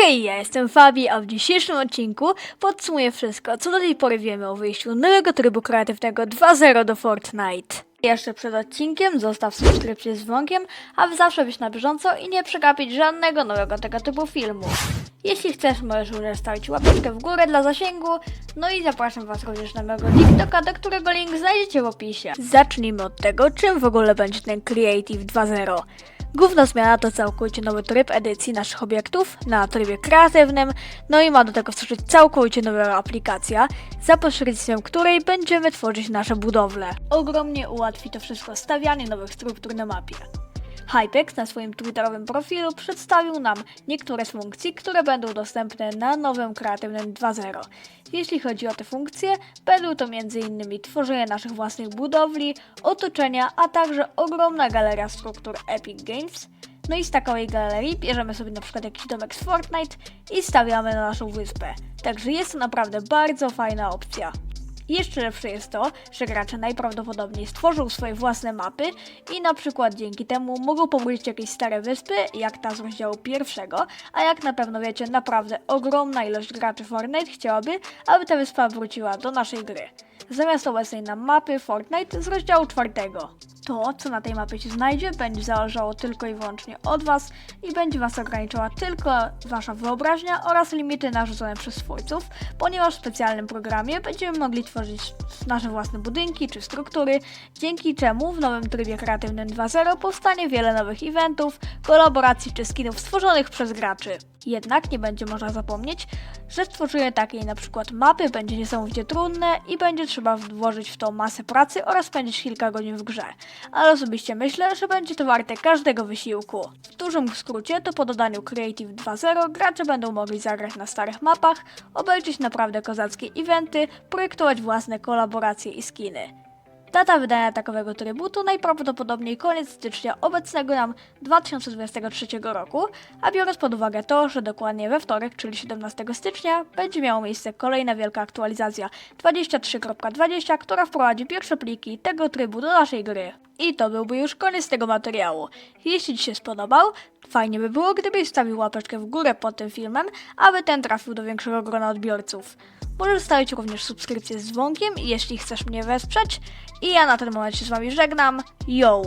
Hej, ja jestem Fabi, a w dzisiejszym odcinku podsumuję wszystko, co do tej pory wiemy o wyjściu nowego trybu kreatywnego 2.0 do Fortnite. Jeszcze przed odcinkiem zostaw subskrypcję z dzwonkiem, aby zawsze być na bieżąco i nie przegapić żadnego nowego tego typu filmu. Jeśli chcesz, możesz również stawić łapeczkę w górę dla zasięgu, no i zapraszam Was również na mojego TikToka, do którego link znajdziecie w opisie. Zacznijmy od tego, czym w ogóle będzie ten Creative 2.0. Główna zmiana to całkowicie nowy tryb edycji naszych obiektów na trybie kreatywnym, no i ma do tego służyć całkowicie nowa aplikacja, za pośrednictwem której będziemy tworzyć nasze budowle. Ogromnie ułatwi to wszystko stawianie nowych struktur na mapie. Hypex na swoim twitterowym profilu przedstawił nam niektóre z funkcji, które będą dostępne na nowym kreatywnym 2.0. Jeśli chodzi o te funkcje, będą to m.in. tworzenie naszych własnych budowli, otoczenia, a także ogromna galeria struktur Epic Games. No i z takiej galerii bierzemy sobie na przykład jakiś domek z Fortnite i stawiamy na naszą wyspę. Także jest to naprawdę bardzo fajna opcja. Jeszcze lepsze jest to, że gracze najprawdopodobniej stworzą swoje własne mapy i na przykład dzięki temu mogą powrócić jakieś stare wyspy, jak ta z rozdziału pierwszego, a jak na pewno wiecie, naprawdę ogromna ilość graczy Fortnite chciałaby, aby ta wyspa wróciła do naszej gry. Zamiast obecnej nam mapy Fortnite z rozdziału czwartego. To, co na tej mapie się znajdzie, będzie zależało tylko i wyłącznie od Was i będzie Was ograniczała tylko Wasza wyobraźnia oraz limity narzucone przez twórców, ponieważ w specjalnym programie będziemy mogli tworzyć nasze własne budynki czy struktury, dzięki czemu w nowym trybie kreatywnym 2.0 powstanie wiele nowych eventów, kolaboracji czy skinów stworzonych przez graczy. Jednak nie będzie można zapomnieć, że stworzenie takiej na przykład mapy będzie niesamowicie trudne i będzie trzeba włożyć w to masę pracy oraz spędzić kilka godzin w grze. Ale osobiście myślę, że będzie to warte każdego wysiłku. W dużym skrócie to po dodaniu Creative 2.0 gracze będą mogli zagrać na starych mapach, obejrzeć naprawdę kozackie eventy, projektować własne kolaboracje i skiny. Data wydania takowego trybu to najprawdopodobniej koniec stycznia obecnego nam 2023 roku, a biorąc pod uwagę to, że dokładnie we wtorek, czyli 17 stycznia, będzie miała miejsce kolejna wielka aktualizacja 23.20, która wprowadzi pierwsze pliki tego trybu do naszej gry. I to byłby już koniec tego materiału. Jeśli Ci się spodobał, fajnie by było, gdybyś stawił łapeczkę w górę pod tym filmem, aby ten trafił do większego grona odbiorców. Możesz stawić również subskrypcję z dzwonkiem, jeśli chcesz mnie wesprzeć. I ja na ten moment się z Wami żegnam. Yo!